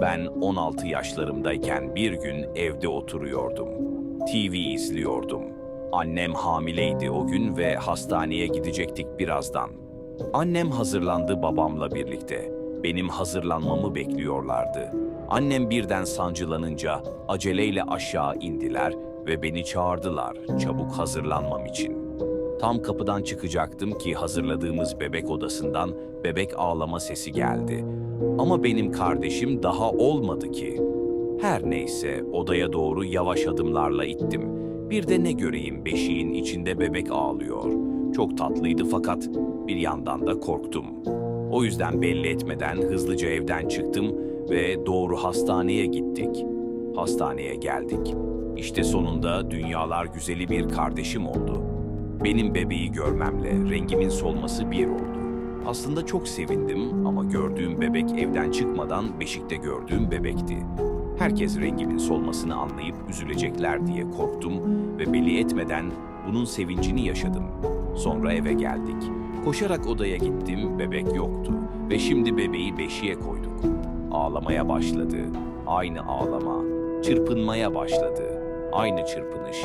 Ben 16 yaşlarımdayken bir gün evde oturuyordum. TV izliyordum. Annem hamileydi o gün ve hastaneye gidecektik birazdan. Annem hazırlandı babamla birlikte. Benim hazırlanmamı bekliyorlardı. Annem birden sancılanınca aceleyle aşağı indiler ve beni çağırdılar çabuk hazırlanmam için. Tam kapıdan çıkacaktım ki hazırladığımız bebek odasından bebek ağlama sesi geldi. Ama benim kardeşim daha olmadı ki. Her neyse odaya doğru yavaş adımlarla ittim. Bir de ne göreyim beşiğin içinde bebek ağlıyor. Çok tatlıydı fakat bir yandan da korktum. O yüzden belli etmeden hızlıca evden çıktım ve doğru hastaneye gittik. Hastaneye geldik. İşte sonunda dünyalar güzeli bir kardeşim oldu. Benim bebeği görmemle rengimin solması bir oldu. Aslında çok sevindim ama gördüğüm bebek evden çıkmadan beşikte gördüğüm bebekti. Herkes rengimin solmasını anlayıp üzülecekler diye korktum ve belli etmeden bunun sevincini yaşadım. Sonra eve geldik. Koşarak odaya gittim, bebek yoktu ve şimdi bebeği beşiğe koyduk. Ağlamaya başladı. Aynı ağlama. Çırpınmaya başladı. Aynı çırpınış.